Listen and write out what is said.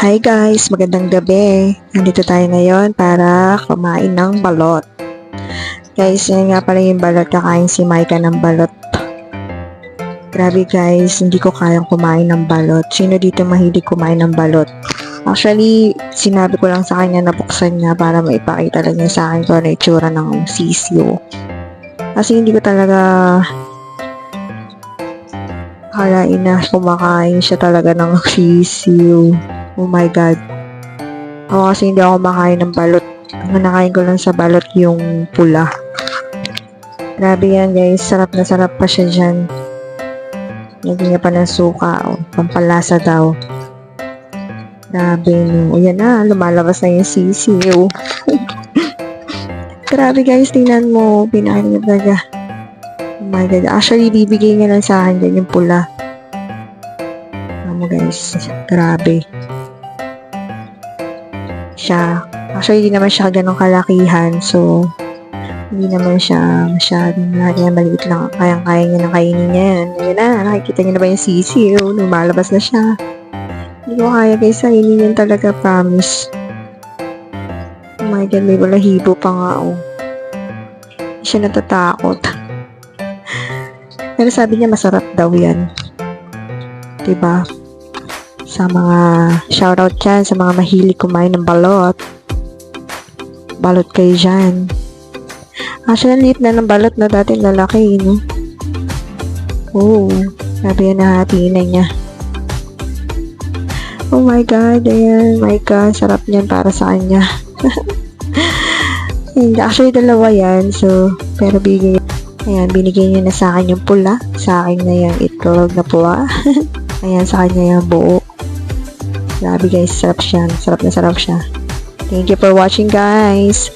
Hi guys, magandang gabi. Nandito tayo ngayon para kumain ng balot. Guys, yan nga pala yung balot. Kakain si Maika ng balot. Grabe guys, hindi ko kayang kumain ng balot. Sino dito mahilig kumain ng balot? Actually, sinabi ko lang sa kanya na buksan niya para maipakita lang niya sa akin kung ano itsura ng sisyo. Kasi hindi ko talaga akalain na kumakain siya talaga ng sisiyo. Oh my God. Ako kasi hindi ako makain ng balot. Ang nakain ko lang sa balot yung pula. Grabe yan guys. Sarap na sarap pa siya dyan. Lagyan niya pa ng suka. Oh, pampalasa daw. Grabe no. O yan na. Lumalabas na yung sisiyo. Grabe guys. Tingnan mo. Pinakin niya talaga. Oh my God. Actually, bibigay niya lang sa akin yung pula. Ano guys. Grabe siya. Actually, hindi naman siya ganong kalakihan. So, hindi naman siya masyadong malaki. Maliit lang. Kayang-kaya niya na kainin niya yan. Ayun na, nakikita niyo na ba yung sisi? Oh, lumalabas na siya. Hindi ko kaya guys, kainin yan talaga, promise. Oh my God, may balahibo pa nga, oh. Hindi siya natatakot. Pero sabi niya, masarap daw yan. Diba? Sa mga shoutout dyan, sa mga mahilig kumain ng balot. Balot kayo dyan. Actually, liit na ng balot na dati lalaki, no? Oh, sabi yan nahati na niya. Oh my God, ayan, my God, sarap niyan para sa kanya. And actually, dalawa yan, so, pero bigay, ayan, binigay niya na sa akin yung pula, sa akin na yung itlog na puwa. ayan, sa kanya yung buo. Grabe guys, sarap siya. Sarap na sarap siya. Thank you for watching guys.